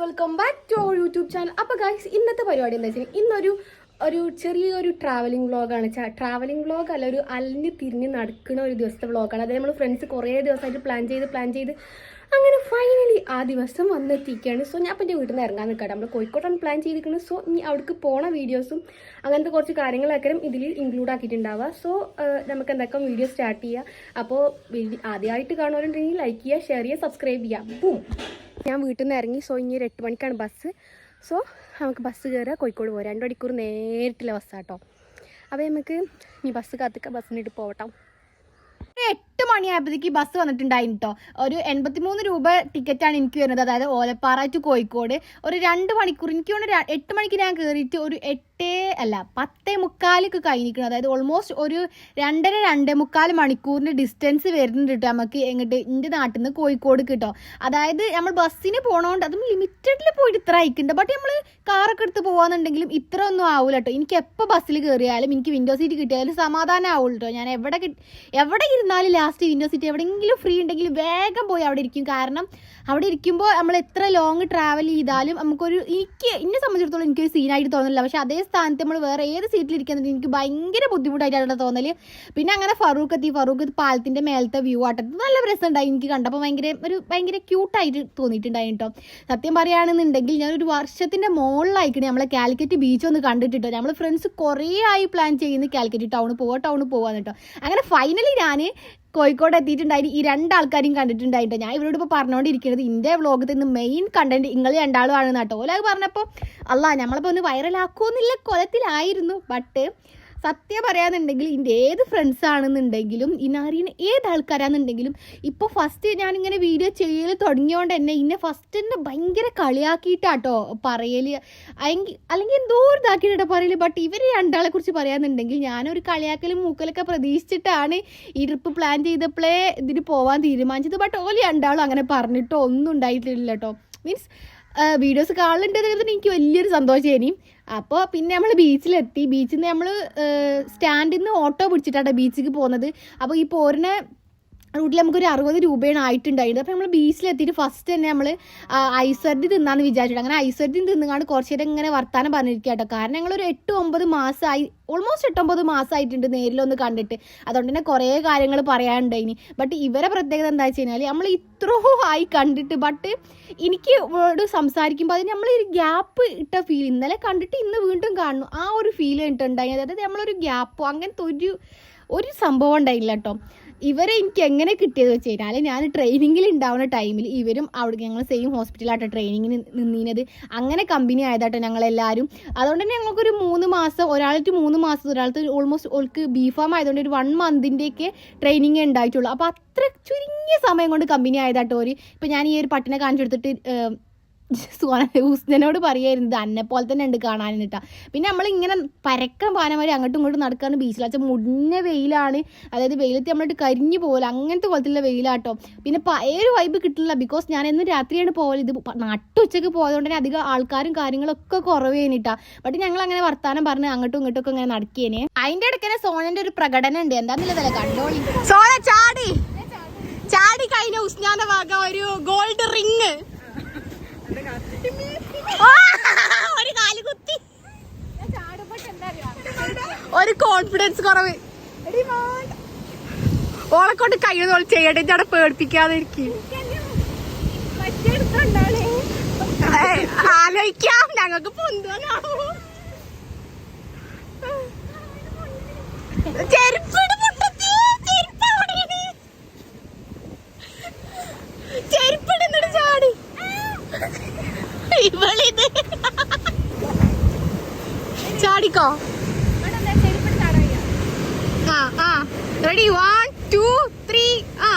Welcome back to our YouTube channel അപ്പോൾ guys ഇന്നത്തെ പരിപാടി എന്താ വെച്ചാൽ ഇന്നൊരു ഒരു ചെറിയൊരു ട്രാവലിംഗ് വ്ളോഗാണ് ട്രാവലിംഗ് വ്ളോഗ് അല്ല ഒരു അലിഞ്ഞ് തിരിഞ്ഞ് നടക്കുന്ന ഒരു ദിവസത്തെ വ്ളോഗാണ് അതായത് നമ്മൾ ഫ്രണ്ട്സ് കുറേ ദിവസമായിട്ട് പ്ലാൻ ചെയ്ത് പ്ലാൻ ചെയ്ത് അങ്ങനെ ഫൈനലി ആ ദിവസം വന്നെത്തിക്കുകയാണ് സോ ഞാൻ അപ്പം എന്റെ വീട്ടിൽ നിന്ന് ഇറങ്ങാൻ നിൽക്കട്ടെ നമ്മൾ കോഴിക്കോട്ടാണ് പ്ലാൻ ചെയ്തിരിക്കുന്നത്. സോ ഇനി അവിടേക്ക് പോണ വീഡിയോസും അങ്ങനത്തെ കുറച്ച് കാര്യങ്ങളൊക്കെ ഇതിൽ ഇൻക്ലൂഡ് ആക്കിയിട്ടുണ്ടാവുക. സോ നമുക്ക് എന്തൊക്കെ? വീഡിയോ സ്റ്റാർട്ട് ചെയ്യുക അപ്പോൾ ആദ്യമായിട്ട് കാണുവാനുണ്ടെങ്കിൽ ലൈക്ക് ചെയ്യുക ഷെയർ ചെയ്യുക സബ്സ്ക്രൈബ് ചെയ്യുക. ബൂം ഞാൻ വീട്ടിൽ നിന്ന് ഇറങ്ങി സോ ഇനി ഒരു എട്ട് മണിക്കാണ് ബസ്. സോ നമുക്ക് ബസ് കയറുക കോഴിക്കോട് പോകാം രണ്ട് മണിക്കൂർ നേരിട്ടുള്ള ബസ്സാട്ടോ അപ്പോൾ നമുക്ക് ഇനി ബസ് കാത്തിക്ക ബസ്സിനിട്ട് പോകട്ടോ എട്ട് മണിയായപ്പോഴത്തേക്ക് ബസ് വന്നിട്ടുണ്ടായിരുന്നു കേട്ടോ ഒരു എൺപത്തിമൂന്ന് രൂപ ടിക്കറ്റാണ് എനിക്ക് വരുന്നത്. അതായത് ഓലപ്പാറ ടു കോഴിക്കോട്. ഒരു രണ്ട് മണിക്കൂർ എനിക്ക് വേണ്ട എട്ട് മണിക്ക് ഞാൻ കയറിയിട്ട് ഒരു എട്ടേ അല്ല പത്തേ മുക്കാലൊക്കെ കഴിഞ്ഞിരിക്കണം അതായത് ഓൾമോസ്റ്റ് ഒരു രണ്ടര രണ്ടേ മുക്കാൽ മണിക്കൂറിന്റെ ഡിസ്റ്റൻസ് വരുന്നുണ്ട് കേട്ടോ നമുക്ക് എങ്ങോട്ട് എന്റെ നാട്ടിൽ നിന്ന് കോഴിക്കോട് കിട്ടോ അതായത് നമ്മൾ ബസ്സിന് പോകണോണ്ട് അതും ലിമിറ്റഡിൽ പോയിട്ട് ഇത്ര അയക്കുന്നുണ്ട് ബട്ട് നമ്മൾ കാറൊക്കെ എടുത്ത് പോകാന്നുണ്ടെങ്കിലും ഇത്ര ഒന്നും ആവില്ല കേട്ടോ എനിക്ക് എപ്പോൾ ബസ്സിൽ കയറിയാലും എനിക്ക് വിൻഡോ സീറ്റ് കിട്ടിയാലും സമാധാനം ആവുള്ളൂ കേട്ടോ ഞാൻ എവിടെ എവിടെ ഇരുന്നാലും ലാസ്റ്റ് വിൻഡോ സീറ്റ് എവിടെയെങ്കിലും ഫ്രീ ഉണ്ടെങ്കിൽ വേഗം പോയി അവിടെ ഇരിക്കും. കാരണം അവിടെ ഇരിക്കുമ്പോൾ നമ്മൾ എത്ര ലോങ് ട്രാവൽ ചെയ്താലും നമുക്കൊരു എനിക്ക് എന്നെ സംബന്ധിച്ചിടത്തോളം എനിക്കൊരു സീനായിട്ട് തോന്നുന്നില്ല. പക്ഷേ അതേ സ്ഥാനത്ത് നമ്മൾ വേറെ ഏത് സീറ്റിൽ ഇരിക്കുന്നുണ്ട് എനിക്ക് ഭയങ്കര ബുദ്ധിമുട്ടായിട്ടാണ് തോന്നൽ. പിന്നെ അങ്ങനെ ഫറൂഖ് എത്തി ഫറൂഖ് പാലത്തിന്റെ മേലത്തെ വ്യൂ ആട്ടത് നല്ല രസമുണ്ടായി എനിക്ക് കണ്ടപ്പോൾ ഭയങ്കര ഒരു ഭയങ്കര ക്യൂട്ടായിട്ട് തോന്നിയിട്ടുണ്ടായി കേട്ടോ സത്യം പറയുകയാണെന്നുണ്ടെങ്കിൽ ഞാനൊരു വർഷത്തിന്റെ മുകളിലായിക്കണേ നമ്മളെ കാലിക്കറ്റ് ബീച്ച് ഒന്ന് കണ്ടിട്ടിട്ടോ. നമ്മൾ ഫ്രണ്ട്സ് കുറേ ആയി പ്ലാൻ ചെയ്യുന്നു കാലിക്കറ്റ് ടൗൺ പോവാ ടൗൺ പോവാന്ന് കേട്ടോ അങ്ങനെ ഫൈനലി ഞാൻ കോഴിക്കോട് എത്തിയിട്ടുണ്ടായി. ഈ രണ്ടാൾക്കാരെയും കണ്ടിട്ടുണ്ടായിട്ട് ഞാൻ ഇവരോട് ഇപ്പോൾ പറഞ്ഞുകൊണ്ടിരിക്കുന്നത് ഇന്ത്യ വ്ളോഗത്തിൽ നിന്ന് മെയിൻ കണ്ടന്റ് നിങ്ങൾ രണ്ടാളും ആണ് കേട്ടോ ഓല പറഞ്ഞപ്പോൾ അല്ല നമ്മളിപ്പോൾ ഒന്ന് വൈറലാക്കുമെന്നില്ല കൊലത്തിലായിരുന്നു. ബട്ട് സത്യം പറയാന്നുണ്ടെങ്കിൽ ഇതിന്റെ ഏത് ഫ്രണ്ട്സ് ആണെന്നുണ്ടെങ്കിലും ഇന്നറിയുന്ന ഏത് ആൾക്കാരാണെന്നുണ്ടെങ്കിലും ഇപ്പോൾ ഫസ്റ്റ് ഞാനിങ്ങനെ വീഡിയോ ചെയ്യൽ തുടങ്ങിയോണ്ട് തന്നെ ഇന്നെ ഫസ്റ്റ് തന്നെ ഭയങ്കര കളിയാക്കിയിട്ടാട്ടോ അയെങ്കി അല്ലെങ്കിൽ എന്തോ ഒരു ഇതാക്കിയിട്ടോ പറയൽ. ബട്ട് ഇവർ രണ്ടാളെ കുറിച്ച് പറയാന്നുണ്ടെങ്കിൽ ഞാനൊരു കളിയാക്കലും മൂക്കലൊക്കെ പ്രതീക്ഷിച്ചിട്ടാണ് ഈ ട്രിപ്പ് പ്ലാൻ ചെയ്തപ്പോഴേ ഇതിന് പോവാൻ തീരുമാനിച്ചത്. ബട്ട് ഓൽ രണ്ടാളും അങ്ങനെ പറഞ്ഞിട്ടോ ഒന്നും ഉണ്ടായിട്ടില്ല കേട്ടോ മീൻസ് വീഡിയോസ് കാണലുണ്ടെന്ന് എനിക്ക് വലിയൊരു സന്തോഷമായിനി അപ്പോൾ പിന്നെ നമ്മൾ ബീച്ചിലെത്തി ബീച്ചിൽ നിന്ന് നമ്മൾ സ്റ്റാൻഡിൽ നിന്ന് ഓട്ടോ പിടിച്ചിട്ടാണ് ബീച്ചിലേക്ക് പോകുന്നത്. അപ്പോൾ ഈ പോരുന്ന റൂട്ടിൽ നമുക്കൊരു അറുപത് രൂപയാണ് ആയിട്ടുണ്ടായിരുന്നത്. അപ്പോൾ നമ്മൾ ബീച്ചിലെത്തിയിട്ട് ഫസ്റ്റ് തന്നെ നമ്മൾ ഐസർദി തിന്നാന്ന് വിചാരിച്ചിട്ട്. അങ്ങനെ ഐസർദി തിന്നുകൊണ്ട് കുറച്ച് നേരം ഇങ്ങനെ വർത്താനം പറഞ്ഞിരിക്കുക കേട്ടോ. കാരണം ഞങ്ങളൊരു എട്ട് ഒമ്പത് മാസമായി ഓൾമോസ്റ്റ് എട്ടൊമ്പത് മാസമായിട്ടുണ്ട് നേരിലൊന്ന് കണ്ടിട്ട്. അതുകൊണ്ട് തന്നെ കുറേ കാര്യങ്ങൾ പറയാനുണ്ടായിനി. ബട്ട് ഇവരെ പ്രത്യേകത എന്താ വെച്ച് കഴിഞ്ഞാൽ നമ്മൾ ഇത്രയോ ആയി കണ്ടിട്ട് ബട്ട് എനിക്ക് ഇവരോട് സംസാരിക്കുമ്പോൾ അതിന് നമ്മൾ ഒരു ഗ്യാപ്പ് ഇട്ട ഫീൽ ഇന്നലെ കണ്ടിട്ട് ഇന്ന് വീണ്ടും കാണുന്നു. ആ ഒരു ഫീൽ ഉണ്ടായി അതായത് നമ്മളൊരു ഗ്യാപ്പോ അങ്ങനത്തെ ഒരു ഒരു സംഭവം ഉണ്ടായില്ല കേട്ടോ. ഇവരെ എനിക്ക് എങ്ങനെ കിട്ടിയത് വെച്ച് കഴിഞ്ഞാൽ ഞാൻ ട്രെയിനിങ്ങിൽ ഉണ്ടാവുന്ന ടൈമിൽ ഇവരും അവിടെ ഞങ്ങൾ സെയിം ഹോസ്പിറ്റലായിട്ട് ട്രെയിനിങ്ങിന് നിന്നീനത്. അങ്ങനെ കമ്പനി ആയതാട്ടോ ഞങ്ങളെല്ലാവരും അതുകൊണ്ട് തന്നെ ഞങ്ങൾക്കൊരു മൂന്ന് മാസം ഒരാൾക്ക് മൂന്ന് മാസം ഒരാൾക്ക് ഓൾമോസ്റ്റ് ഓൾക്ക് ബി ഫാം ആയതുകൊണ്ട് ഒരു വൺ മന്തിന്റെയൊക്കെ ട്രെയിനിങ് ഉണ്ടായിട്ടുള്ളൂ. അപ്പോൾ അത്ര ചുരുങ്ങിയ സമയം കൊണ്ട് കമ്പനി ആയതാട്ടോ ഒരു ഇപ്പം ഞാൻ ഈ ഒരു പട്ടിനെ കാണിച്ചു കൊടുത്തിട്ട് ഏം, സുഹാന ഹുസ്നനോട് പറയായിരുന്നു അന്നെ പോലെ തന്നെ ഉണ്ട് കാണാൻ കേട്ടാ പിന്നെ നമ്മൾ ഇങ്ങനെ പരക്കം പാനമാരി അങ്ങോട്ടും ഇങ്ങോട്ടും നടക്കാണ് ബീച്ചിൽ വെച്ചാൽ മുടിഞ്ഞ വെയിലാണ്. അതായത് വെയിലത്ത് നമ്മളിട്ട് കരിഞ്ഞു പോകല അങ്ങനത്തെ പോലത്തുള്ള വെയിലാട്ടോ. പിന്നെ ഒരു വൈബ് കിട്ടില്ല ബിക്കോസ് ഞാൻ എന്നും രാത്രിയാണ് പോകൽ ഇത് നട്ടുച്ചയ്ക്ക് പോയതുകൊണ്ട് തന്നെ അധികം ആൾക്കാരും കാര്യങ്ങളൊക്കെ കുറവേനിട്ടാ ബട്ട് ഞങ്ങൾ അങ്ങനെ വർത്താനം പറഞ്ഞ് അങ്ങോട്ടും ഇങ്ങോട്ടും ഒക്കെ അങ്ങനെ നടക്കിയേനെ അതിന്റെ ഇടയ്ക്ക് സോണന്റെ ഒരു പ്രകടനം ഉണ്ട്. എന്താന്നില്ലതല്ല കണ്ടോളി? സോണ ചാടി. ചാടി കഴിഞ്ഞ ഉസ്നാന്റെ ഭാഗം ഒരു ഗോൾഡ് റിങ് ഒരു കാൽ കുത്തി. ഒരു കോൺഫിഡൻസ് കുറവ്. ഓളെ കൊണ്ട് കഴിയുന്ന ചെയ്യട്ടെ അവിടെ പേടിപ്പിക്കാതെ ഇരിക്കും. ആലോചിക്കാം. ഞങ്ങൾക്ക് പൊന്താനാവോ ചെരുപ്പിട് ഇവളിത് ചാടിക്കോ. ആ ആ. റെഡി വൺ ടു ത്രീ ആ.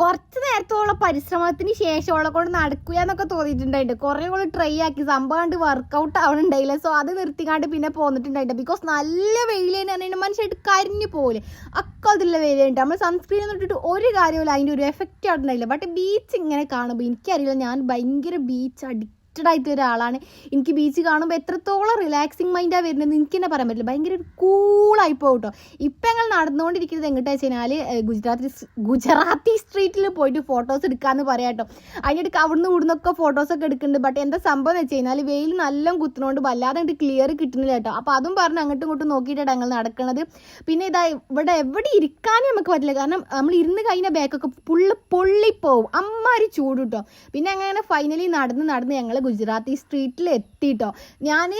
കുറച്ച് നേരത്തോളം പരിശ്രമത്തിന് ശേഷം അവളെ കൊണ്ട് നടക്കുക എന്നൊക്കെ തോന്നിയിട്ടുണ്ടായിട്ട് കുറെ ട്രൈ ആക്കി. സംഭവം കണ്ട് വർക്കൗട്ട് ആവണുണ്ടായില്ല. സോ അത് നിർത്തിക്കാണ്ട് പിന്നെ പോന്നിട്ടുണ്ടായിട്ട് ബിക്കോസ് നല്ല വെയിൽ തന്നെ പറഞ്ഞാൽ മനുഷ്യമായിട്ട് കരിഞ്ഞു പോലെ അക്കാലത്തുള്ള വെയിലുണ്ട്. നമ്മൾ സൺസ്ക്രീൻ ഇട്ടിട്ട് ഒരു കാര്യമില്ല അതിന്റെ ഒരു എഫക്റ്റ് ആയിട്ടുണ്ടായില്ല ബട്ട് ബീച്ച് ഇങ്ങനെ കാണുമ്പോൾ എനിക്കറിയില്ല. ഞാൻ ഭയങ്കര ബീച്ച് അഡിക്റ്റ് കണക്റ്റഡ് ആയിട്ട് ഒരാളാണ്. എനിക്ക് ബീച്ച് കാണുമ്പോൾ എത്രത്തോളം റിലാക്സിങ് മൈൻഡാണ് വരുന്നത് എനിക്ക് തന്നെ പറയാൻ പറ്റില്ല. ഭയങ്കര ഒരു കൂളായി പോകും കേട്ടോ ഇപ്പം ഞങ്ങൾ നടന്നുകൊണ്ടിരിക്കുന്നത് എങ്ങോട്ടാ വെച്ച് കഴിഞ്ഞാൽ ഗുജറാത്തി ഗുജറാത്തി സ്ട്രീറ്റിൽ പോയിട്ട് ഫോട്ടോസ് എടുക്കാമെന്ന് പറയാം കേട്ടോ അതിനിടയ്ക്ക് അവിടുന്ന് ഇവിടുന്നൊക്കെ ഫോട്ടോസൊക്കെ എടുക്കുന്നുണ്ട്. ബട്ട് എന്താ സംഭവം എന്ന് വെച്ച് കഴിഞ്ഞാൽ വെയിൽ നല്ല കുത്തുന്നതുകൊണ്ട് വല്ലാതെ അങ്ങോട്ട് ക്ലിയർ കിട്ടുന്നില്ല കേട്ടോ അപ്പോൾ അതും പറഞ്ഞ് അങ്ങോട്ടും ഇങ്ങോട്ടും നോക്കിയിട്ടാണ് ഞങ്ങൾ നടക്കുന്നത് പിന്നെ ഇതാ ഇവിടെ എവിടെ ഇരിക്കാനും നമുക്ക് പറ്റില്ല. കാരണം നമ്മൾ ഇരുന്ന് കഴിഞ്ഞ ബാക്കൊക്കെ പുള്ളി പൊള്ളിപ്പോവും. അമ്മാരി ചൂട് കിട്ടും പിന്നെ അങ്ങനെ ഫൈനലി നടന്ന് നടന്ന് ഞങ്ങൾ ഗുജറാത്തി സ്ട്രീറ്റിൽ എത്തിയിട്ടോ ഞാൻ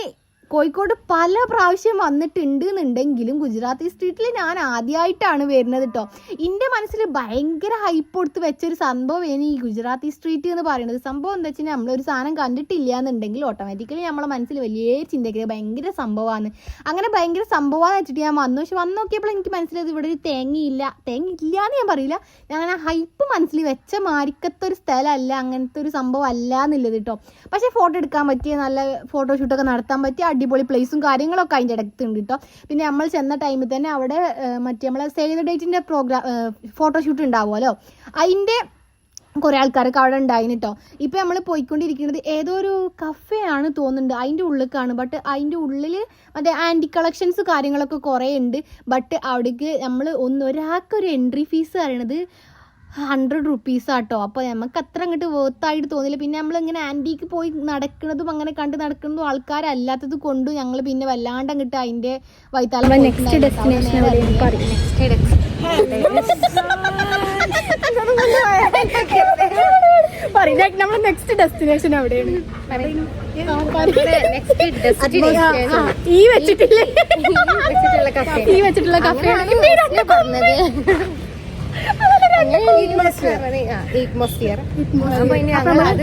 കോഴിക്കോട് പല പ്രാവശ്യം വന്നിട്ടുണ്ട് എന്നുണ്ടെങ്കിലും ഗുജറാത്തി സ്ട്രീറ്റിൽ ഞാൻ ആദ്യമായിട്ടാണ് വരുന്നത് കേട്ടോ എന്റെ മനസ്സിൽ ഭയങ്കര ഹൈപ്പ് കൊടുത്ത് വെച്ചൊരു സംഭവം ഈ ഗുജറാത്തി സ്ട്രീറ്റ് എന്ന് പറയുന്നത് സംഭവം എന്താ വെച്ചാൽ നമ്മളൊരു സാധനം കണ്ടിട്ടില്ല എന്നുണ്ടെങ്കിൽ ഓട്ടോമാറ്റിക്കലി നമ്മളെ മനസ്സിൽ വലിയ ചിന്തയ്ക്ക് ഭയങ്കര സംഭവമാണ് അങ്ങനെ ഭയങ്കര സംഭവമാണെന്ന് വെച്ചിട്ട് ഞാൻ വന്നു. പക്ഷെ വന്ന് നോക്കിയപ്പോൾ എനിക്ക് മനസ്സിലായത് ഇവിടെ ഒരു തേങ്ങയില്ല. തേങ്ങ ഇല്ല എന്ന് ഞാൻ പറയില്ല. ഞാൻ അങ്ങനെ ഹൈപ്പ് മനസ്സിൽ വെച്ച മാരിക്കത്തെ ഒരു സ്ഥലമല്ല അങ്ങനത്തെ ഒരു സംഭവം അല്ല എന്നുള്ളത് കേട്ടോ പക്ഷേ ഫോട്ടോ എടുക്കാൻ പറ്റിയ നല്ല ഫോട്ടോഷൂട്ടൊക്കെ നടത്താൻ പറ്റിയ അടിപൊളി പ്ലേസും കാര്യങ്ങളൊക്കെ അതിന്റെ ഇടയ്ക്കുണ്ട് കേട്ടോ പിന്നെ നമ്മൾ ചെന്ന ടൈമിൽ തന്നെ അവിടെ മറ്റേ നമ്മളെ സേവ് ദ ഡേറ്റിന്റെ പ്രോഗ്രാം ഫോട്ടോഷൂട്ട് ഉണ്ടാവുമല്ലോ. അതിന്റെ കുറേ ആൾക്കാരൊക്കെ അവിടെ ഉണ്ടായിന് കേട്ടോ ഇപ്പം നമ്മൾ പോയിക്കൊണ്ടിരിക്കുന്നത് ഏതോ ഒരു കഫേ ആണ് തോന്നുന്നുണ്ട് അതിന്റെ ഉള്ളിലേക്കാണ് ബട്ട് അതിന്റെ ഉള്ളിൽ മറ്റേ ആന്റി കളക്ഷൻസ് കാര്യങ്ങളൊക്കെ കുറേ ഉണ്ട്. ബട്ട് അവിടേക്ക് നമ്മൾ ഒന്ന് ഒരാൾക്കൊരു എൻട്രി ഫീസ് പറയണത് ഹൺഡ്രഡ് റുപ്പീസ് ആട്ടോ. അപ്പോൾ നമുക്ക് അത്ര അങ്ങോട്ട് വേർത്തായിട്ട് തോന്നില്ല പിന്നെ നമ്മൾ ഇങ്ങനെ ആന്റിക്ക് പോയി നടക്കുന്നതും അങ്ങനെ കണ്ട് നടക്കുന്നതും ആൾക്കാരല്ലാത്തത് കൊണ്ടും ഞങ്ങൾ പിന്നെ വല്ലാണ്ട് അങ്ങോട്ട് അതിന്റെ വൈത്താല നെക്സ്റ്റ് ഡെസ്റ്റിനേഷൻ പറയും. നമ്മുടെ നെക്സ്റ്റ് ഡെസ്റ്റിനേഷൻ എവിടെയാണ്? ആ, ഈ വെച്ചിട്ടില്ലേ? ഈ വെച്ചിട്ടുള്ള കഫേ അത്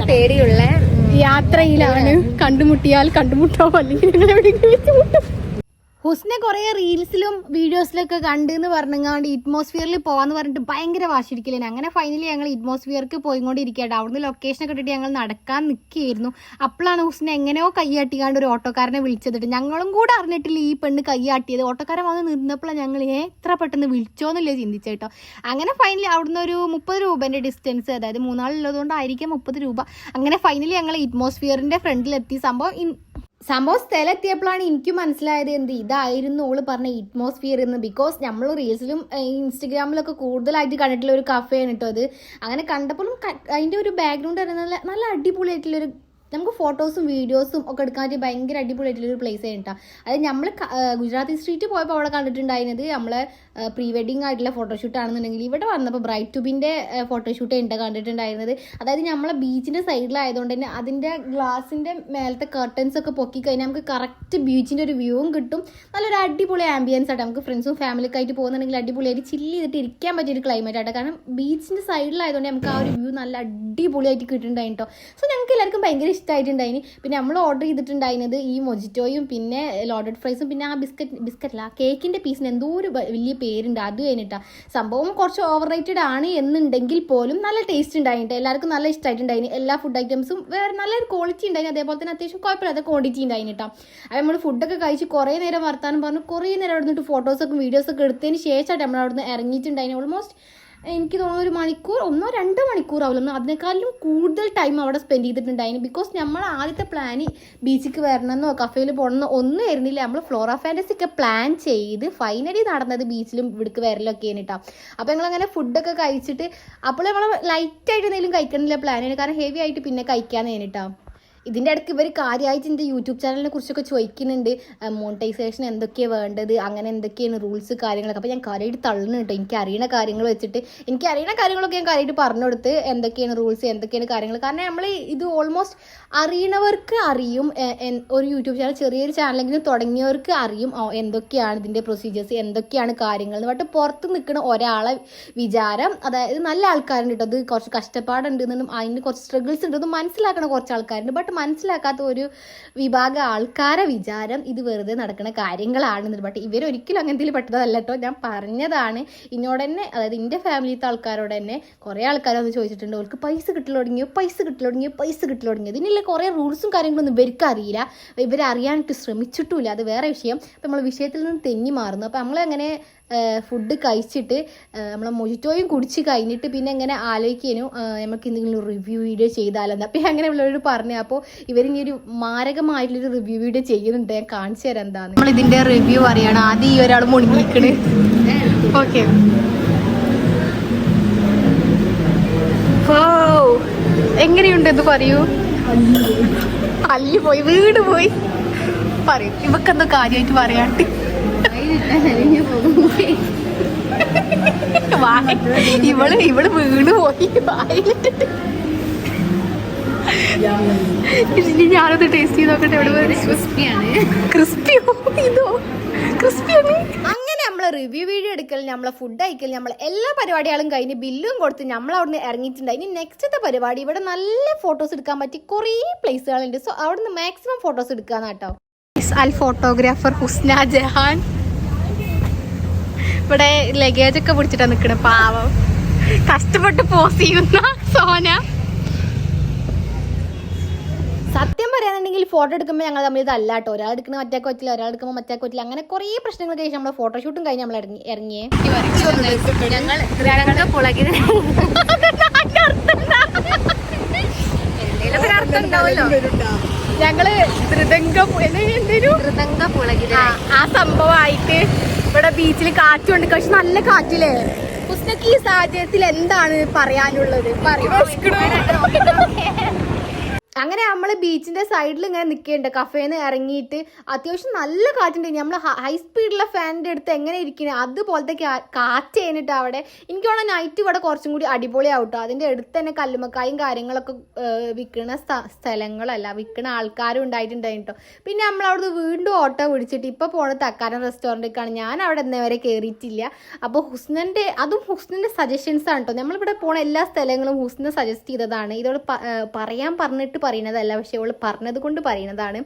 യാത്രയിലാണ്. കണ്ടുമുട്ടിയാൽ കണ്ടുമുട്ടോ അല്ലെങ്കിൽ ഞങ്ങൾ എവിടെയെങ്കിലും വെച്ചുമുട്ടും ഹുസ്നെ കുറേ റീൽസിലും വീഡിയോസിലൊക്കെ കണ്ട് എന്ന് പറഞ്ഞങ്ങാണ്ട് ഇറ്റ്മോസ്ഫിയറിൽ പോകാന്ന് പറഞ്ഞിട്ട് ഭയങ്കര വാശിരിക്കില്ല അങ്ങനെ ഫൈനലി ഞങ്ങൾ ഇറ്റ്മോസ്ഫിയർക്ക് പോയിക്കൊണ്ടിരിക്കുകയാണ് അവിടുന്ന് ലൊക്കേഷനൊക്കെ ഇട്ടിട്ട് ഞങ്ങൾ നടക്കാൻ നിൽക്കുകയായിരുന്നു അപ്പോഴാണ് ഹുസ്നെ എങ്ങനെയോ കൈയാട്ടിക്കാണ്ട് ഒരു ഓട്ടോക്കാരനെ വിളിച്ചതിട്ട് ഞങ്ങളും കൂടെ അറിഞ്ഞിട്ടില്ല ഈ പെണ്ണ് കൈയാട്ടിയത്. ഓട്ടോക്കാരൻ വന്ന് നിന്നപ്പോഴാണ് ഞങ്ങൾ എത്ര പെട്ടെന്ന് വിളിച്ചോന്നില്ലേ? ചിന്തിച്ചേട്ടോ. അങ്ങനെ ഫൈനലി അവിടുന്ന് ഒരു മുപ്പത് രൂപേന്റെ ഡിസ്റ്റൻസ് അതായത് മൂന്നാളുള്ളതുകൊണ്ടായിരിക്കാം മുപ്പത് രൂപ. അങ്ങനെ ഫൈനലി ഞങ്ങൾ ഇറ്റ്മോസ്ഫിയറിന്റെ ഫ്രണ്ടിലെത്തി സംഭവം സംഭവം സ്ഥലത്തെത്തിയപ്പോഴാണ് എനിക്ക് മനസ്സിലായത് എന്ത് ഇതായിരുന്നു ഓൾ പറഞ്ഞ ഇറ്റ്മോസ്ഫിയർ എന്ന്. ബിക്കോസ് നമ്മൾ റീൽസിലും ഇൻസ്റ്റഗ്രാമിലൊക്കെ കൂടുതലായിട്ട് കണ്ടിട്ടുള്ള ഒരു കഫേയാണ് കേട്ടോ അത്. അങ്ങനെ കണ്ടപ്പോഴും അതിന്റെ ഒരു ബാക്ക്ഗ്രൗണ്ട് നല്ല നല്ല അടിപൊളിയായിട്ടുള്ളൊരു നമുക്ക് ഫോട്ടോസും വീഡിയോസും ഒക്കെ എടുക്കാൻ പറ്റിയ ഭയങ്കര അടിപൊളിയായിട്ടുള്ള ഒരു പ്ലേസ് ആണ് കേട്ടോ അത് നമ്മൾ ഗുജറാത്തി സ്ട്രീറ്റ് പോയപ്പോൾ അവിടെ കണ്ടിട്ടുണ്ടായിരുന്നത് നമ്മളെ പ്രീ വെഡിങ് ആയിട്ടുള്ള ഫോട്ടോഷൂട്ട് ആണെന്നുണ്ടെങ്കിൽ ഇവിടെ വന്നപ്പോൾ ബ്രൈറ്റ് ട്യൂബിന്റെ ഫോട്ടോഷൂട്ട് ഉണ്ട് കണ്ടിട്ടുണ്ടായിരുന്നത്. അതായത് നമ്മളെ ബീച്ചിന്റെ സൈഡിലായതുകൊണ്ട് തന്നെ അതിന്റെ ഗ്ലാസിന്റെ മേലത്തെ കർട്ടൻസ് ഒക്കെ പൊക്കി കഴിഞ്ഞാൽ നമുക്ക് കറക്റ്റ് ബീച്ചിന്റെ ഒരു വ്യൂവും കിട്ടും. നല്ലൊരു അടിപൊളി ആംബിയൻസ് ആയിട്ട് നമുക്ക് ഫ്രണ്ട്സും ഫാമിലിയൊക്കെ ആയിട്ട് പോകുന്നുണ്ടെങ്കിൽ അടിപൊളിയായിട്ട് ചില്ല് ചെയ്തിട്ട് ഇരിക്കാൻ പറ്റിയൊരു ക്ലൈമറ്റ് ആയിട്ട് കാരണം ബീച്ചിന്റെ സൈഡിലായതുകൊണ്ട് നമുക്ക് ആ ഒരു വ്യൂ നല്ല അടിപൊളിയായിട്ട് കിട്ടുന്നുണ്ടായിരുന്നു കേട്ടോ സോ ഞങ്ങൾക്ക് എല്ലാവർക്കും ഭയങ്കര ഇഷ്ടമായിട്ടുണ്ടായിന് പിന്നെ നമ്മൾ ഓർഡർ ചെയ്തിട്ടുണ്ടായിരുന്നത് ഈ മൊജിറ്റോയും പിന്നെ ലോഡഡ് ഫ്രൈസും പിന്നെ ആ ബിസ്ക്കറ്റ് ബിസ്ക്കറ്റ് അല്ല കേക്കിന്റെ പീസിന് എന്തോ ഒരു വലിയ പേരുണ്ട്. അത് കഴിഞ്ഞിട്ടാ. സംഭവം കുറച്ച് ഓവർ റേറ്റഡ് ആണ് എന്നുണ്ടെങ്കിൽ പോലും നല്ല ടേസ്റ്റ് ഉണ്ടായിട്ട് എല്ലാവർക്കും നല്ല ഇഷ്ടമായിട്ടുണ്ടായിന് എല്ലാ ഫുഡ് ഐറ്റംസും വേറെ നല്ലൊരു ക്വാളിറ്റി ഉണ്ടായിന്. അതേപോലെ തന്നെ അത്യാവശ്യം കുഴപ്പമില്ലാത്ത ക്വാണ്ടിറ്റി ഉണ്ടായിന് കേട്ടോ അപ്പോൾ നമ്മൾ ഫുഡൊക്കെ കഴിച്ച് കുറേ നേരം വർത്താനം പറഞ്ഞു കുറേ നേരം അവിടെ നിന്നിട്ട് ഫോട്ടോസൊക്കെ വീഡിയോസൊക്കെ എടുത്തതിന് ശേഷമായിട്ട് നമ്മൾ അവിടെ നിന്ന് ഇറങ്ങിയിട്ടുണ്ടായിന്. ഓൾമോസ്റ്റ് എനിക്ക് തോന്നുന്നു ഒരു മണിക്കൂർ ഒന്നോ രണ്ടോ മണിക്കൂർ ആവില്ല അതിനേക്കാളും കൂടുതൽ ടൈം അവിടെ സ്പെൻഡ് ചെയ്തിട്ടുണ്ടായിരുന്നു ബിക്കോസ് നമ്മൾ ആദ്യത്തെ പ്ലാന് ബീച്ചിക്ക് വരണമെന്നോ കഫേയിൽ പോകണമെന്നോ ഒന്നും ആയിരുന്നില്ല. നമ്മൾ ഫ്ലോറ ഫാന്റസി ഒക്കെ പ്ലാൻ ചെയ്ത് ഫൈനലി നടന്നത് ബീച്ചിലും ഇവിടേക്ക് വരലൊക്കെ കേട്ടോ അപ്പോൾ ഞങ്ങളങ്ങനെ ഫുഡൊക്കെ കഴിച്ചിട്ട് അപ്പോൾ നമ്മൾ ലൈറ്റായിട്ട് എന്തെങ്കിലും കഴിക്കണില്ല പ്ലാനാണ് കാരണം ഹെവി ആയിട്ട് പിന്നെ കഴിക്കാമെന്ന് കേട്ടോ ഇതിന്റെ ഇടയ്ക്ക് ഇവർ കാര്യമായിട്ട് എന്റെ യൂട്യൂബ് ചാനലിനെ കുറിച്ചൊക്കെ ചോദിക്കുന്നുണ്ട്. മോണിറ്റൈസേഷൻ എന്തൊക്കെയാണ് വേണ്ടത്? അങ്ങനെ എന്തൊക്കെയാണ് റൂൾസ് കാര്യങ്ങളൊക്കെ? അപ്പോൾ ഞാൻ കാര്യമായിട്ട് തള്ളുന്നു കേട്ടോ. എനിക്ക് അറിയുന്ന കാര്യങ്ങൾ വെച്ചിട്ട് എനിക്ക് അറിയുന്ന കാര്യങ്ങളൊക്കെ ഞാൻ കാര്യമായിട്ട് പറഞ്ഞു കൊടുത്ത് എന്തൊക്കെയാണ് റൂൾസ് എന്തൊക്കെയാണ് കാര്യങ്ങൾ. കാരണം നമ്മൾ ഇത് ഓൾമോസ്റ്റ് അറിയണവർക്ക് അറിയും. ഒരു യൂട്യൂബ് ചാനൽ ചെറിയൊരു ചാനലെങ്കിലും തുടങ്ങിയവർക്ക് അറിയും. എന്തൊക്കെയാണ് ഇതിന്റെ പ്രൊസീജിയേഴ്സ് എന്തൊക്കെയാണ് കാര്യങ്ങൾ എന്ന്. പറഞ്ഞിട്ട് പുറത്ത് നിൽക്കുന്ന ഒരാളെ വിചാരം അതായത് നല്ല ആൾക്കാരുണ്ട് കേട്ടോ. അത് കുറച്ച് കഷ്ടപ്പാടുണ്ട് എന്നും അതിന് കുറച്ച് സ്ട്രഗിൾസ് ഉണ്ടെന്നും മനസ്സിലാക്കണ കുറച്ച് ആൾക്കാരുണ്ട്. ബട്ട് മനസ്സിലാക്കാത്ത ഒരു വിഭാഗം ആൾക്കാരെ വിചാരം ഇത് വെറുതെ നടക്കുന്ന കാര്യങ്ങളാണെന്ന്. ബട്ട് ഇവരൊരിക്കലും അങ്ങനത്തിൽ പെട്ടതല്ല കേട്ടോ ഞാൻ പറഞ്ഞതാണ് ഇന്നോട് തന്നെ അതായത് എന്റെ ഫാമിലിത്തെ ആൾക്കാരോട് തന്നെ കുറേ ആൾക്കാരൊന്ന് ചോദിച്ചിട്ടുണ്ട്. അവർക്ക് പൈസ കിട്ടൽ തുടങ്ങിയോ? പൈസ കിട്ടൽ തുടങ്ങിയോ? പൈസ കിട്ടൽ തുടങ്ങിയോ? ഇതിനുള്ള കുറേ റൂൾസും കാര്യങ്ങളൊന്നും ഇവർക്ക് അറിയില്ല. ഇവരറിയാനായിട്ട് ശ്രമിച്ചിട്ടുമില്ല അത് വേറെ വിഷയം. അപ്പോൾ നമ്മൾ വിഷയത്തിൽ നിന്ന് തെന്നി മാറുന്നു. അപ്പം നമ്മളങ്ങനെ ഫുഡ് കഴിച്ചിട്ട് നമ്മളെ മൊജിറ്റോയും കുടിച്ച് കഴിഞ്ഞിട്ട് പിന്നെ ഇങ്ങനെ ആലോചിക്കാനും നമുക്ക് എന്തെങ്കിലും റിവ്യൂ വീഡിയോ ചെയ്താലെന്ന് അപ്പം അങ്ങനെ ഉള്ളവരോട് പറഞ്ഞു അപ്പോൾ ഇവരിനി ഒരു മാരകമായിട്ടുള്ളൊരു റിവ്യൂ വീഡിയോ ചെയ്യുന്നുണ്ട്. ഞാൻ കാണിച്ചു തരാം എന്താണ് നമ്മൾ ഇതിന്റെ റിവ്യൂ അറിയണം ആദ്യം ഈ ഒരാൾ മുണിങ്ങിക്കണ്. ഓക്കെ എങ്ങനെയുണ്ട് എന്ന് പറയൂ? അല്ലി പോയി വീട് പോയി. പറയും. ഇവക്കെന്തോ കാര്യമായിട്ട് പറയാണ്ട് വായ- ഇവൾ ഇവൾ വീണ് പോയി. വായിലിട്ടിട്ട് ഇനി ഞാനത് ടേസ്റ്റ് ചെയ്ത് നോക്കട്ടെ എവിടെ ക്രിസ്പിയാണ്. ക്രിസ്പിയോ? ഇതോ? ക്രിസ്പിയാണ്? അങ്ങനെ നമ്മളെ റിവ്യൂ വീഡിയോ എടുക്കൽ നമ്മളെ ഫുഡ് അയക്കൽ നമ്മൾ എല്ലാ പരിപാടികളും കഴിഞ്ഞ് ബില്ലും കൊടുത്ത് നമ്മൾ അവിടുന്ന് ഇറങ്ങിയിട്ടുണ്ട് ഇനി നെക്സ്റ്റത്തെ പരിപാടി ഇവിടെ നല്ല ഫോട്ടോസ് എടുക്കാൻ പറ്റി കുറേ പ്ലേസുകളുണ്ട് സോ അവിടുന്ന് maximum photos എടുക്കാന്നാട്ടോ. Our photographer Husna Jahan. ഇവിടെ ലഗേജ് ഒക്കെ പിടിച്ചിട്ടാ നിക്കണേ പാവം. കഷ്ടപ്പെട്ട് പോസ് ചെയ്യുന്ന സോന. സത്യം പറയാനുണ്ടെങ്കിൽ ഫോട്ടോ എടുക്കുമ്പോൾ ഞങ്ങൾ തമ്മിൽ ഇതല്ല കേട്ടോ ഒരാൾ എടുക്കുന്ന മറ്റേ പറ്റില്ല ഒരാൾ എടുക്കുമ്പോൾ മറ്റേ പറ്റില്ല അങ്ങനെ കുറേ പ്രശ്നങ്ങൾ കഴിച്ച് നമ്മൾ ഫോട്ടോഷൂട്ടും കഴിഞ്ഞ് നമ്മൾ ഇറങ്ങി ഇറങ്ങിയേ. ഞങ്ങൾ ഞങ്ങൾ ആ സംഭവമായിട്ട് ഇവിടെ ബീച്ചിൽ കാറ്റ് ഉണ്ട് പക്ഷെ നല്ല കാറ്റില്ലേ ഉസ്നക്ക് ഈ സാഹചര്യത്തിൽ എന്താണ് പറയാനുള്ളത്? പറയൂ. അങ്ങനെ നമ്മൾ ബീച്ചിന്റെ സൈഡിൽ ഇങ്ങനെ നിൽക്കേണ്ട കഫേന്ന് ഇറങ്ങിയിട്ട് അത്യാവശ്യം നല്ല കാറ്റുണ്ട്. നമ്മൾ ഹൈ സ്പീഡിലുള്ള ഫാനിന്റെ അടുത്ത് എങ്ങനെ ഇരിക്കുന്നത് അതുപോലത്തെ കാറ്റ് കഴിഞ്ഞിട്ട് അവിടെ. എനിക്ക് തോന്നുന്നു നൈറ്റ് ഇവിടെ കുറച്ചും കൂടി അടിപൊളിയാവും കേട്ടോ അതിന്റെ അടുത്ത് തന്നെ കല്ലുമക്കായും കാര്യങ്ങളൊക്കെ വിൽക്കുന്ന സ്ഥലങ്ങളല്ല വിൽക്കുന്ന ആൾക്കാരും ഉണ്ടായിട്ടുണ്ടായിരുന്നു കേട്ടോ പിന്നെ നമ്മൾ അവിടുന്ന് വീണ്ടും ഓട്ടോ പിടിച്ചിട്ട് ഇപ്പോൾ പോണ തക്കാരൻ റെസ്റ്റോറന്റിലേക്കാണ് ഞാൻ അവിടെ ഇന്നേ വരെ കയറിയിട്ടില്ല അപ്പോൾ ഹുസ്നന്റെ അതും ഹുസ്നന്റെ സജഷൻസ് ആണ് കേട്ടോ നമ്മളിവിടെ പോണ എല്ലാ സ്ഥലങ്ങളും ഹുസ്ന സജസ്റ്റ് ചെയ്തതാണ്. ഇതോട് പറയാൻ പറഞ്ഞിട്ട് പറയുന്നതല്ല പക്ഷേ അവൾ പറഞ്ഞത് കൊണ്ട് പറയുന്നതാണ്.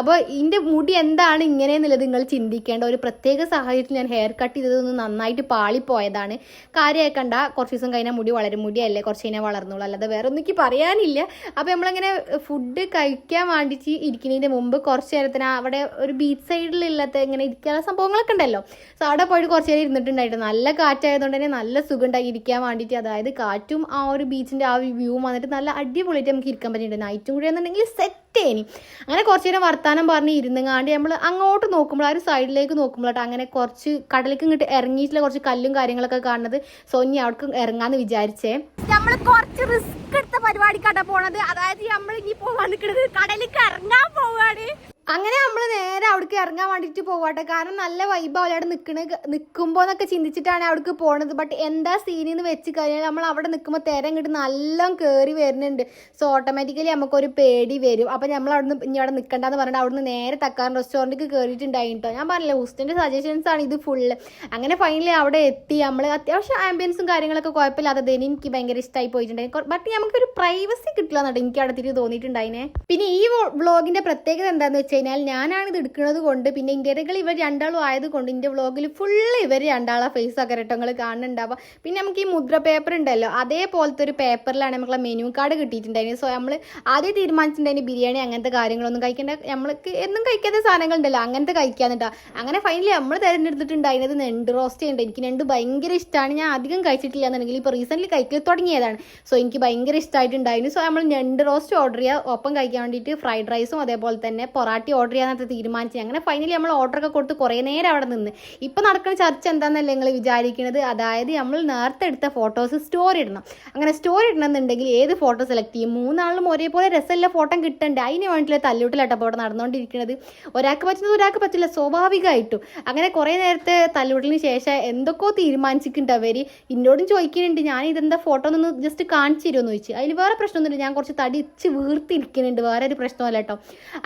അപ്പോൾ ഇതിന്റെ മുടി എന്താണ് ഇങ്ങനെ എന്നുള്ളത് നിങ്ങൾ ചിന്തിക്കേണ്ട. ഒരു പ്രത്യേക സാഹചര്യത്തിൽ ഞാൻ ഹെയർ കട്ട് ചെയ്തതൊന്ന് നന്നായിട്ട് പാളിപ്പോയതാണ് കാര്യമായി കണ്ട കുറച്ച് ദിവസം കഴിഞ്ഞാൽ മുടി വളരും. മുടിയല്ലേ കുറച്ച് കഴിഞ്ഞാൽ വളർന്നോളൂ. അല്ലാതെ വേറെ ഒന്നും പറയാനില്ല. അപ്പോൾ നമ്മളങ്ങനെ ഫുഡ് കഴിക്കാൻ വേണ്ടിയിട്ട് ഇരിക്കുന്നതിന്റെ മുമ്പ് കുറച്ച് നേരത്തിന് അവിടെ ഒരു ബീച്ച് സൈഡിലില്ലാത്ത ഇങ്ങനെ ഇരിക്കാനുള്ള സംഭവങ്ങളൊക്കെ ഉണ്ടല്ലോ. സോ അവിടെ പോയിട്ട് കുറച്ച് നേരം ഇരുന്നിട്ടുണ്ടായിട്ട് നല്ല കാറ്റായതുകൊണ്ട് തന്നെ നല്ല സുഖം ഉണ്ടായി ഇരിക്കാൻ വേണ്ടിയിട്ട്. അതായത് കാറ്റും ആ ഒരു ബീച്ചിന്റെ ആ വ്യൂവും വന്നിട്ട് നല്ല അടിപൊളിയായിട്ട് നമുക്ക് ഇരിക്കാൻ പറ്റിയിട്ടുണ്ട്. നൈറ്റും കൂടി ആണെന്നുണ്ടെങ്കിൽ സെറ്റ് ഇനി അങ്ങനെ കുറച്ച് നേരം വർത്താനം പറഞ്ഞ് ഇരുന്നങ്ങാണ്ട് നമ്മൾ അങ്ങോട്ട് നോക്കുമ്പോൾ ആ ഒരു സൈഡിലേക്ക് നോക്കുമ്പോഴാട്ടോ അങ്ങനെ കുറച്ച് കടലേക്ക് ഇങ്ങോട്ട് ഇറങ്ങിയിട്ടുള്ള കുറച്ച് കല്ലും കാര്യങ്ങളൊക്കെ കാണുന്നത്. സോ അവർക്ക് അവിടേക്ക് ഇറങ്ങാന്ന് വിചാരിച്ചേ. നമ്മൾ കുറച്ച് റിസ്ക് എടുത്ത പരിപാടിക്കാട്ടാ പോണത്. അതായത് നമ്മൾ ഇനി പോവാൻ നിൽക്കുന്നത് കടലിലേക്ക് ഇറങ്ങാൻ പോവാണ്. അങ്ങനെ നമ്മൾ നേരെ അവിടേക്ക് ഇറങ്ങാൻ വേണ്ടിയിട്ട് പോവാട്ടെ. കാരണം നല്ല വൈബ് അവിടെ നിൽക്കണ നിൽക്കുമ്പോൾ എന്നൊക്കെ ചിന്തിച്ചിട്ടാണ് അവിടേക്ക് പോണത്. ബട്ട് എന്താ സീനിൽ നിന്ന് വെച്ച് കഴിഞ്ഞാൽ നമ്മൾ അവിടെ നിൽക്കുമ്പോൾ തിര ഇങ്ങോട്ട് നല്ല കയറി വരുന്നുണ്ട്. സോ ഓട്ടോമാറ്റിക്കലി നമുക്കൊരു പേടി വരും. അപ്പം നമ്മൾ അവിടെ നിന്ന് ഇനി അവിടെ നിൽക്കണ്ടെന്ന് പറഞ്ഞിട്ട് അവിടുന്ന് നേരെ തക്കാൻ റെസ്റ്റോറന്റിലേക്ക് കയറിയിട്ടുണ്ടായി കേട്ടോ ഞാൻ പറഞ്ഞില്ല ഹുസ്റ്റിന്റെ സജഷൻസ് ആണ് ഇത് ഫുള്ള് അങ്ങനെ ഫൈനലി അവിടെ എത്തി. നമ്മൾ അത്യാവശ്യം ആംബിയൻസും കാര്യങ്ങളൊക്കെ കുഴപ്പമില്ലാത്തത് എനിക്ക് ഭയങ്കര ഇഷ്ടമായി പോയിട്ടുണ്ടായി. ബട്ട് നമുക്കൊരു പ്രൈവസി കിട്ടില്ല എന്നുണ്ട് എനിക്ക് അവിടെ തിരിച്ച് തോന്നിയിട്ടുണ്ടായിനെ. പിന്നെ ഈ വ്ളോഗിന്റെ പ്രത്യേകത എന്താണെന്ന് വെച്ച് കഴിഞ്ഞാൽ ഞാനാണ് ഇത് എടുക്കുന്നത് കൊണ്ട് പിന്നെ ഇന്ത്യകൾ ഇവർ രണ്ടാളും ആയതുകൊണ്ട് എന്റെ വ്ളോഗിൽ ഫുള്ള് ഇവർ രണ്ടാളെ ഫേസ് ഒക്കെ രട്ടങ്ങൾ കാണുന്നുണ്ടാവുക. പിന്നെ നമുക്ക് ഈ മുദ്ര പേപ്പർ ഉണ്ടല്ലോ അതേപോലത്തെ ഒരു പേപ്പറിലാണ് നമുക്കുള്ള മെനു കാർഡ് കിട്ടിയിട്ടുണ്ടായിരുന്നു സോ നമ്മൾ ആദ്യം തീരുമാനിച്ചിട്ടുണ്ടായിരുന്നു ബിരിയാണി അങ്ങനത്തെ കാര്യങ്ങളൊന്നും കഴിക്കേണ്ട നമ്മൾക്ക് എന്നും കഴിക്കാത്ത സാധനങ്ങളുണ്ടല്ലോ അങ്ങനത്തെ കഴിക്കാന്നിട്ടാ അങ്ങനെ ഫൈനലി നമ്മൾ തിരഞ്ഞെടുത്തിട്ടുണ്ടായിരുന്നത് നെണ്ട് റോസ്റ്റ് ഉണ്ട് എനിക്ക് നെണ്ട് ഭയങ്കര ഇഷ്ടമാണ് ഞാൻ അധികം കഴിച്ചിട്ടില്ല എന്നുണ്ടെങ്കിൽ ഇപ്പോൾ റീസെന്റ്ലി കഴിക്കൽ തുടങ്ങിയതാണ്. സോ എനിക്ക് ഭയങ്കര ഇഷ്ടമായിട്ടുണ്ടായിരുന്നു സോ നമ്മൾ നെണ്ട് റോസ്റ്റ് ഓർഡർ ചെയ്യുക ഒപ്പം കഴിക്കാൻ വേണ്ടിയിട്ട് ഫ്രൈഡ് റൈസും അതേപോലെ തന്നെ പൊറാട്ടി ഓർഡർ ചെയ്യാന്നൊക്കെ തീരുമാനിച്ചു. അങ്ങനെ ഫൈനലി നമ്മൾ ഓർഡറൊക്കെ കൊടുത്ത് കുറേ നേരം അവിടെ നിന്ന്. ഇപ്പം നടക്കുന്ന ചർച്ച എന്താണെന്നല്ലേ നിങ്ങൾ വിചാരിക്കുന്നത് അതായത് നമ്മൾ നേരത്തെ എടുത്ത ഫോട്ടോസ് സ്റ്റോറി ഇടണം. അങ്ങനെ സ്റ്റോറി ഇടണമെന്നുണ്ടെങ്കിൽ ഏത് ഫോട്ടോ സെലക്ട് ചെയ്യും? മൂന്നാളിലും ഒരേപോലെ രസമുള്ള ഫോട്ടോ കിട്ടണ്ടേ? അതിന് വേണ്ടിയിട്ടുള്ള തല്ലൂട്ടിലാട്ടോ അപ്പോൾ അവിടെ നടന്നുകൊണ്ടിരിക്കുന്നത് ഒരാൾക്ക് പറ്റുന്നത് ഒരാൾക്ക് പറ്റില്ല സ്വാഭാവികമായിട്ടും. അങ്ങനെ കുറേ നേരത്തെ തല്ലൂട്ടിന് ശേഷം എന്തൊക്കെയോ തീരുമാനിച്ചിട്ടുണ്ട് അവർ എന്നോടും ചോദിക്കുന്നുണ്ട് ഞാൻ ഇതെന്താ ഫോട്ടോ ഒന്ന് ജസ്റ്റ് കാണിച്ചു തരുമെന്ന് ചോദിച്ചു. അതിൽ വേറെ പ്രശ്നമൊന്നുമില്ല. ഞാൻ കുറച്ച് തടിച്ച് വീർത്തിരിക്കുന്നുണ്ട്. വേറെ ഒരു പ്രശ്നമല്ല കേട്ടോ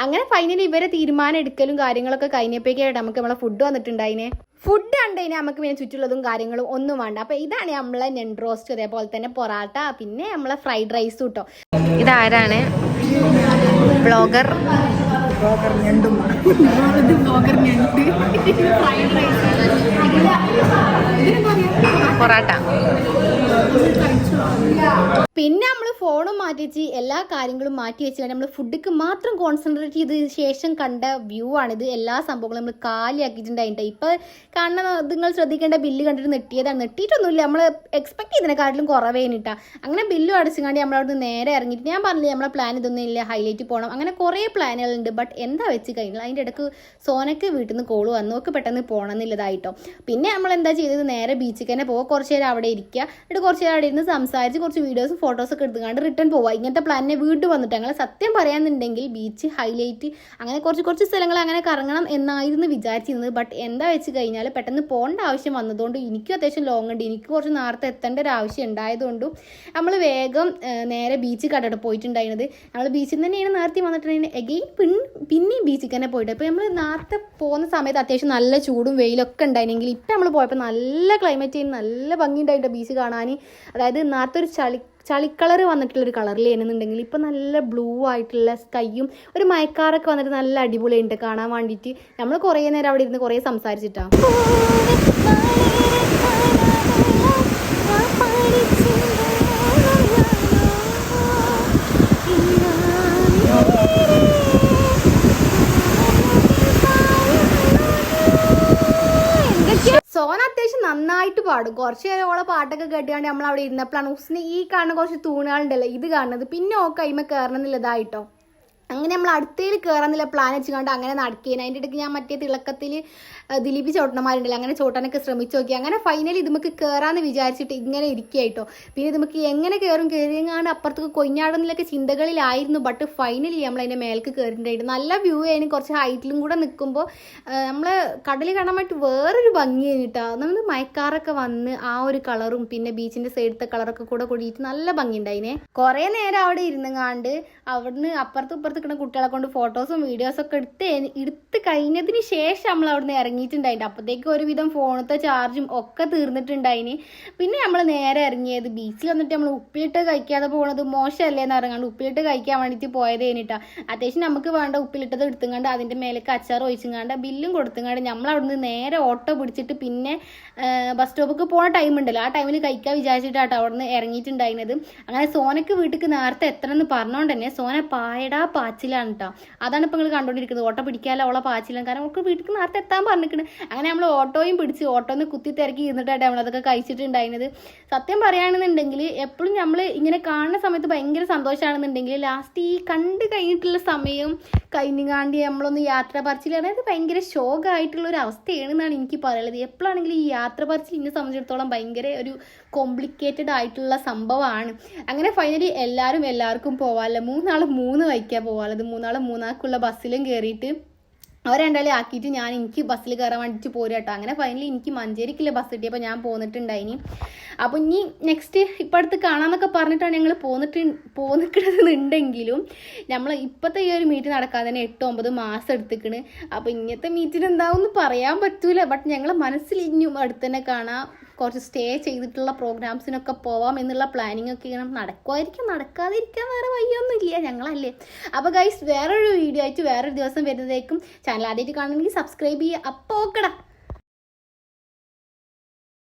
അങ്ങനെ ഫൈനലി ഇവരെ തീരുമാനം എടുക്കലും കാര്യങ്ങളൊക്കെ കഴിഞ്ഞപ്പോഴേക്കായിട്ട് നമുക്ക് നമ്മളെ ഫുഡ് വന്നിട്ടുണ്ടായിനെ. ഫുഡ് ഉണ്ടെങ്കിൽ നമുക്ക് പിന്നെ ചുറ്റുള്ളതും കാര്യങ്ങളും ഒന്നും വേണ്ട. അപ്പോൾ ഇതാണ് നമ്മളെ നെൻഡ് റോസ്റ്റ് അതേപോലെ തന്നെ പൊറാട്ട പിന്നെ നമ്മളെ ഫ്രൈഡ് റൈസ് കിട്ടോ ഇതാരാണ്? Blogger blogger ഞണ്ടും. ഇത് ബ്ലോഗർ ഞണ്ട്. Fried rice parotta. പിന്നെ നമ്മൾ ഫോണും മാറ്റി വെച്ച് എല്ലാ കാര്യങ്ങളും മാറ്റി വെച്ച് നമ്മൾ ഫുഡിക്ക് മാത്രം കോൺസെൻട്രേറ്റ് ചെയ്ത ശേഷം കണ്ട വ്യൂ ആണിത്. എല്ലാ സംഭവങ്ങളും നമ്മൾ കാലിയാക്കിയിട്ടുണ്ടായിട്ട് ഇപ്പൊ കാണുന്ന നിങ്ങൾ ശ്രദ്ധിക്കേണ്ട ബില്ല് കണ്ടിട്ട് നെട്ടിയതാണ്. നെട്ടിയിട്ടൊന്നുമില്ല. നമ്മൾ എക്സ്പെക്ട് ചെയ്തതിനെക്കാട്ടിലും കുറവേനിട്ടാ അങ്ങനെ ബില്ലും അടച്ചുകൊണ്ട് നമ്മൾ അവിടുന്ന് നേരെ ഇറങ്ങിയിട്ട് ഞാൻ പറഞ്ഞില്ല നമ്മളെ പ്ലാൻ ഇതൊന്നും ഇല്ല ഹൈലൈറ്റ് പോകണം അങ്ങനെ കുറേ പ്ലാനുകളുണ്ട് ബട്ട് എന്താ വെച്ച് കഴിഞ്ഞാൽ അതിന്റെ ഇടയ്ക്ക് സോനക്ക് വീട്ടിൽ നിന്ന് കോൾ വന്നു. നോക്ക് പെട്ടെന്ന് പോകണം എന്നുള്ളതായിട്ടോ പിന്നെ നമ്മൾ എന്താ ചെയ്തത്? നേരെ ബീച്ചിൽ തന്നെ പോകുക കുറച്ച് നേരം അവിടെ ഇരിക്കുക. എന്നിട്ട് കുറച്ച് നേരം അവിടെ ഇരുന്ന് സംസാരിച്ച് കുറച്ച് വീഡിയോസും ഫോട്ടോസും ഒക്കെ എടുത്തുകൊണ്ട് റിട്ടേൺ പോവുക ഇങ്ങനത്തെ പ്ലാനിനെ വീണ്ടും വന്നിട്ട് ഞങ്ങൾ സത്യം പറയാന്നുണ്ടെങ്കിൽ ബീച്ച് ഹൈലൈറ്റ് അങ്ങനെ കുറച്ച് കുറച്ച് സ്ഥലങ്ങൾ അങ്ങനെ കറങ്ങണം എന്നായിരുന്നു വിചാരിച്ചിരുന്നത്. ബട്ട് എന്താ വെച്ച് കഴിഞ്ഞാൽ പെട്ടെന്ന് പോകേണ്ട ആവശ്യം വന്നതുകൊണ്ട് എനിക്കും അത്യാവശ്യം ലോങ് ഉണ്ട്. എനിക്ക് കുറച്ച് നേരത്തെ എത്തേണ്ട ഒരു ആവശ്യം ഉണ്ടായതുകൊണ്ടും നമ്മൾ വേഗം നേരെ ബീച്ചിൽ കടയിട്ട് പോയിട്ടുണ്ടായിരുന്നത്. നമ്മൾ ബീച്ചിൽ നിന്ന് തന്നെയാണ് നേരത്തെ വന്നിട്ടുണ്ടെങ്കിൽ എഗെയിൻ പിൻ പിന്നെയും ബീച്ചിൽ തന്നെ പോയിട്ട് അപ്പോൾ നമ്മൾ നേരത്തെ പോകുന്ന സമയത്ത് അത്യാവശ്യം നല്ല ചൂടും വെയിലൊക്കെ ഉണ്ടായിരുന്നെങ്കിൽ ഇപ്പം നമ്മൾ പോയപ്പോൾ നല്ല ക്ലൈമറ്റ് ചെയ്യുന്ന നല്ല ഭംഗി ഉണ്ടായിട്ട് ബീച്ച് കാണാൻ അതായത് നേരത്തെ ഒരു ചളി ചളിക്കളർ വന്നിട്ടുള്ളൊരു കളറിലായിരുന്നുണ്ടെങ്കിൽ ഇപ്പം നല്ല ബ്ലൂ ആയിട്ടുള്ള സ്കൈയും ഒരു മയക്കാറൊക്കെ വന്നിട്ട് നല്ല അടിപൊളിയുണ്ട് കാണാൻ വേണ്ടിയിട്ട് നമ്മൾ കുറേ നേരം അവിടെ ഇരുന്ന് കുറേ സംസാരിച്ചിട്ടാണ് സോന അത്യാവശ്യം നന്നായിട്ട് പാടും. കുറച്ച് നേരം ഓളെ പാട്ടൊക്കെ കേട്ടുകൊണ്ട് നമ്മൾ അവിടെ ഇരുന്നപ്പോഴാണ് ഉസ്ന ഈ കാണുന്ന കുറച്ച് തൂണുകളുണ്ടല്ലോ ഇത് കാണുന്നത്. പിന്നെ ഓക്കെ അയിമ കയറണമെന്നില്ല ഇതായിട്ടോ. അങ്ങനെ നമ്മൾ അടുത്തേൽ കയറാന്നുള്ള പ്ലാൻ വെച്ചുകൊണ്ട് അങ്ങനെ നടക്കുകയാണ് അതിന്റെ ഇടയ്ക്ക് ഞാൻ മറ്റേ തിളക്കത്തിൽ ദിലീപ് ചോട്ടന്മാരുണ്ടല്ലോ. അങ്ങനെ ചോട്ടാനൊക്കെ ശ്രമിച്ചു നോക്കി. അങ്ങനെ ഫൈനലി നമുക്ക് കയറാമെന്ന് വിചാരിച്ചിട്ട് ഇങ്ങനെ ഇരിക്കുകയായിട്ടോ പിന്നെ നമുക്ക് എങ്ങനെ കയറും കയറിയാണ് അപ്പുറത്തേക്ക് കൊഞ്ഞാടുന്നതിലൊക്കെ ചിന്തകളിലായിരുന്നു. ബട്ട് ഫൈനലി നമ്മൾ അതിന്റെ മേൽക്ക് കയറിയിട്ടുണ്ടായിട്ട് നല്ല വ്യൂ ആയിരുന്നു. കുറച്ച് ഹൈറ്റിലും കൂടെ നിൽക്കുമ്പോൾ നമ്മൾ കടൽ കാണാൻ വേണ്ടി വേറൊരു ഭംഗിയാണ് കേട്ടോ നമ്മൾ മയക്കാറൊക്കെ വന്ന് ആ ഒരു കളറും പിന്നെ ബീച്ചിന്റെ സൈഡത്തെ കളറൊക്കെ കൂടെ കൂടിയിട്ട് നല്ല ഭംഗി കുറേ നേരം അവിടെ ഇരുന്നങ്ങാണ്ട് അവിടുന്ന് അപ്പുറത്തും ഇപ്പുറത്ത് നിൽക്കുന്ന കുട്ടികളെ കൊണ്ട് ഫോട്ടോസും വീഡിയോസൊക്കെ എടുത്ത് എടുത്ത് കഴിഞ്ഞതിന് ശേഷം നമ്മൾ അവിടുന്ന് ഇറങ്ങിയിട്ടുണ്ടായിട്ട് അപ്പോഴത്തേക്ക് ഒരുവിധം ഫോണത്തെ ചാർജും ഒക്കെ തീർന്നിട്ടുണ്ടായിന്. പിന്നെ നമ്മൾ നേരെ ഇറങ്ങിയത് ബീച്ചിൽ വന്നിട്ട് നമ്മൾ ഉപ്പിലിട്ട് കഴിക്കാതെ പോകണത് മോശമല്ലേ എന്ന് ഇറങ്ങാണ്ട് ഉപ്പിലിട്ട് കഴിക്കാൻ വേണ്ടിയിട്ട് പോയത് കഴിഞ്ഞിട്ടാ. അത്യാവശ്യം നമുക്ക് വേണ്ട ഉപ്പിലിട്ടത് എടുത്തുങ്ങാണ്ട് അതിന്റെ മേലേക്ക് അച്ചാർ ഒഴിച്ചുങ്ങാണ്ട് ബില്ലും കൊടുത്തുങ്ങാണ്ട് നമ്മൾ അവിടുന്ന് നേരെ ഓട്ടോ പിടിച്ചിട്ട് പിന്നെ ബസ് സ്റ്റോപ്പിലേക്ക് പോണ ടൈം ഉണ്ടല്ലോ. ആ ടൈമിൽ കഴിക്കാൻ വിചാരിച്ചിട്ടാട്ടോ അവിടുന്ന് ഇറങ്ങിയിട്ടുണ്ടായിരുന്നത്. അങ്ങനെ സോനക്ക് വീട്ടിലേക്ക് നേരത്തെ എത്തണം എന്ന് പറഞ്ഞുകൊണ്ട് തന്നെ സോന പായടാ പാച്ചിലാണ് കേട്ടോ അതാണ് ഇപ്പം നിങ്ങൾ കണ്ടുകൊണ്ടിരിക്കുന്നത് ഓട്ടോ പിടിക്കാല്ല ഓളെ പാച്ചിലാണ്. കാരണം അവൾക്ക് വീട്ടിലേക്ക് നേരത്തെ എത്താൻ പറഞ്ഞിരിക്കുന്നത് അങ്ങനെ നമ്മൾ ഓട്ടോയും പിടിച്ച് ഓട്ടോന്ന് കുത്തി തിരക്കി ഇരുന്നിട്ടായിട്ട് നമ്മളതൊക്കെ കഴിച്ചിട്ടുണ്ടായിരുന്നത്. സത്യം പറയുകയാണെന്നുണ്ടെങ്കിൽ എപ്പോഴും നമ്മൾ ഇങ്ങനെ കാണുന്ന സമയത്ത് ഭയങ്കര സന്തോഷമാണെന്നുണ്ടെങ്കിൽ ലാസ്റ്റ് ഈ കണ്ട് കഴിഞ്ഞിട്ടുള്ള സമയം കഴിഞ്ഞാണ്ടി നമ്മളൊന്ന് യാത്ര പറച്ചിൽ അതായത് ഭയങ്കര ശോകമായിട്ടുള്ള ഒരു അവസ്ഥയാണെന്നാണ് എനിക്ക് പറയുന്നത് എപ്പോഴാണെങ്കിലും ഈ യാത്ര പറച്ചിൽ എന്നെ സംബന്ധിച്ചിടത്തോളം ഭയങ്കര ഒരു കോംപ്ലിക്കേറ്റഡ് ആയിട്ടുള്ള സംഭവമാണ് അങ്ങനെ ഫൈനലി എല്ലാവരും എല്ലാവർക്കും പോവാമല്ലോ മൂന്നാൾ മൂന്ന് വൈക്കാൻ പോവാനുള്ളത് മൂന്നാൾ മൂന്നാൾക്കുള്ള ബസ്സിലും കയറിയിട്ട് രണ്ടാളെ ആക്കിയിട്ട് ഞാൻ എനിക്ക് ബസ്സിൽ കയറാൻ വേണ്ടിയിട്ട് പോരും കേട്ടോ. അങ്ങനെ ഫൈനലി എനിക്ക് മഞ്ചേരിക്കില്ല ബസ് കിട്ടിയപ്പോൾ ഞാൻ പോന്നിട്ടുണ്ടായിനി അപ്പോൾ ഇനി നെക്സ്റ്റ് ഇപ്പം അടുത്ത് കാണാമെന്നൊക്കെ പറഞ്ഞിട്ടാണ് ഞങ്ങൾ പോന്നിട്ട് പോന്നിക്കണമെന്നുണ്ടെങ്കിലും നമ്മൾ ഇപ്പോഴത്തെ ഈ ഒരു മീറ്റ് നടക്കാൻ തന്നെ എട്ട് ഒമ്പത് മാസം എടുത്തിക്കണ്. അപ്പോൾ ഇങ്ങനത്തെ മീറ്റിന് എന്താവും പറയാൻ പറ്റൂല. ബട്ട് ഞങ്ങളെ മനസ്സിൽ ഇനിയും അടുത്ത് തന്നെ കാണാം. കുറച്ച് സ്റ്റേ ചെയ്തിട്ടുള്ള പ്രോഗ്രാംസിനൊക്കെ പോവാം എന്നുള്ള പ്ലാനിങ് ഒക്കെ ഇങ്ങനെ നടക്കുമായിരിക്കും നടക്കാതിരിക്കാൻ വേറെ വയ്യൊന്നുമില്ല ഞങ്ങളല്ലേ. അപ്പോൾ ഗൈസ് വേറൊരു വീഡിയോ ആയിട്ട് വേറൊരു ദിവസം വരുന്നതേക്കും ചാനൽ ആദ്യമായിട്ട് കാണണമെങ്കിൽ സബ്സ്ക്രൈബ് ചെയ്യുക. അപ്പോൾ ഓക്കെടാ.